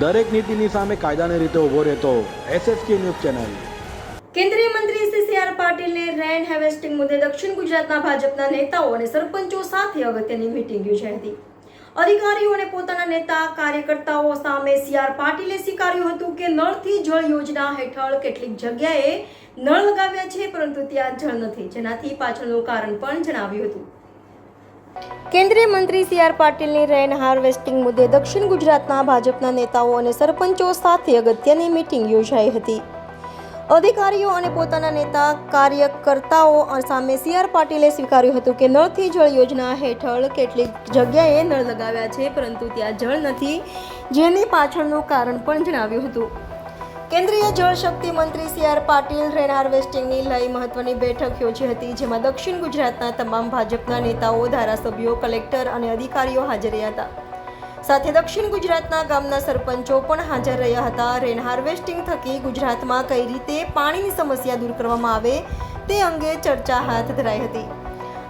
દરેક નીતિની સામે કાયદાની રીતે ઊભો રહેતો એસએસકે ન્યૂઝ ચેનલ. કેન્દ્રીય મંત્રી શ્રી સી આર પાટીલને રેન હેવેસ્ટિંગ મુદ્દે દક્ષિણ ગુજરાતના ભાજપના નેતાઓ અને સરપંચો સાથે અગત્યની મીટિંગ યોજાઈ હતી. અધિકારીઓ અને પોતાના નેતા, કાર્યકર્તાઓ સામે સીઆર પાટીલે સ્વીકાર્યું હતું કે નળથી જળ યોજના હેઠળ કેટલીક જગ્યાએ નળ લગાવ્યા છે, પરંતુ ત્યાં જળ નથી. જેનાથી પાછળનું કારણ પણ જણાવ્યું હતું. કેન્દ્રીય મંત્રી સી આર પાટીલની રેન હાર્વેસ્ટિંગ મુદ્દે દક્ષિણ ગુજરાતના ભાજપના નેતાઓ અને સરપંચો સાથે અગત્યની મીટિંગ યોજાઈ હતી. અધિકારીઓ અને પોતાના નેતા કાર્યકર્તાઓ સામે સી આર પાટીલે સ્વીકાર્યું હતું કે નળથી જળ યોજના હેઠળ કેટલીક જગ્યાએ નળ લગાવ્યા છે, પરંતુ ત્યાં જળ નથી, જેની પાછળનું કારણ પણ જણાવ્યું હતું. કેન્દ્રીય જળ શક્તિ મંત્રી સી આર પાટીલ રેન હાર્વેસ્ટિંગની લઈ મહત્વની બેઠક યોજી હતી, જેમાં દક્ષિણ ગુજરાતના તમામ ભાજપના નેતાઓ, ધારાસભ્યો, કલેક્ટર અને અધિકારીઓ હાજર રહ્યા હતા. સાથે દક્ષિણ ગુજરાતના ગામના સરપંચો પણ હાજર રહ્યા હતા. રેન હાર્વેસ્ટિંગ થકી ગુજરાતમાં કઈ રીતે પાણીની સમસ્યા દૂર કરવામાં આવે તે અંગે ચર્ચા હાથ ધરાઈ હતી.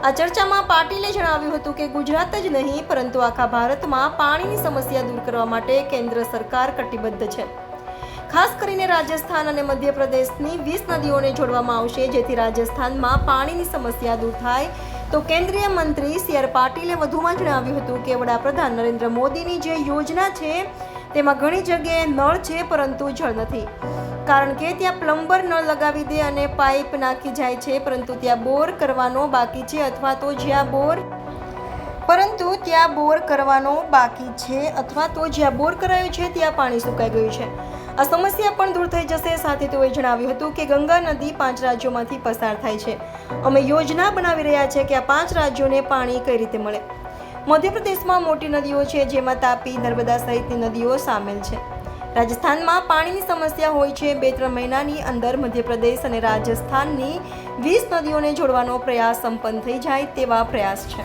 આ ચર્ચામાં પાટીલે જણાવ્યું હતું કે ગુજરાત જ નહીં, પરંતુ આખા ભારતમાં પાણીની સમસ્યા દૂર કરવા માટે કેન્દ્ર સરકાર કટિબદ્ધ છે. ખાસ કરીને રાજસ્થાન અને મધ્યપ્રદેશની વીસ નદીઓને જોડવામાં આવશે. જેથી રાજસ્થાનમાં પાણીની સમસ્યા દૂર થાય. તો કેન્દ્રીય મંત્રી સી. આર. પાટીલે વધુમાં જણાવ્યું હતું કે વડાપ્રધાન નરેન્દ્ર મોદીની જે યોજના છે, તેમાં ઘણી જગ્યાએ નળ છે, પરંતુ જળ નથી. કારણ કે ત્યાં પ્લમ્બર નળ લગાવી દે અને પાઇપ નાખી જાય છે, પરંતુ ત્યાં બોર કરવાનો બાકી છે અથવા તો જ્યાં બોર પરંતુ ત્યાં બોર કરવાનો બાકી છે અથવા તો જ્યાં બોર કરાયો છે, ત્યાં પાણી સુકાઈ ગયું છે. આ સમસ્યા પણ દૂર થઈ જશે, સાથે તેઓએ જણાવ્યું હતું કે ગંગા નદી પાંચ રાજ્યોમાંથી પસાર થાય છે. અમે યોજના બનાવી રહ્યા છે કે આ પાંચ રાજ્યોને પાણી કઈ રીતે મળે. મધ્યપ્રદેશમાં મોટી નદીઓ છે, જેમાં તાપી, નર્મદા સહિતની નદીઓ સામેલ છે. રાજસ્થાનમાં પાણીની સમસ્યા હોય છે, બે ત્રણ મહિનાની અંદર મધ્યપ્રદેશ અને રાજસ્થાનની વીસ નદીઓને જોડવાનો પ્રયાસ સંપન્ન થઈ જાય તેવા પ્રયાસ છે.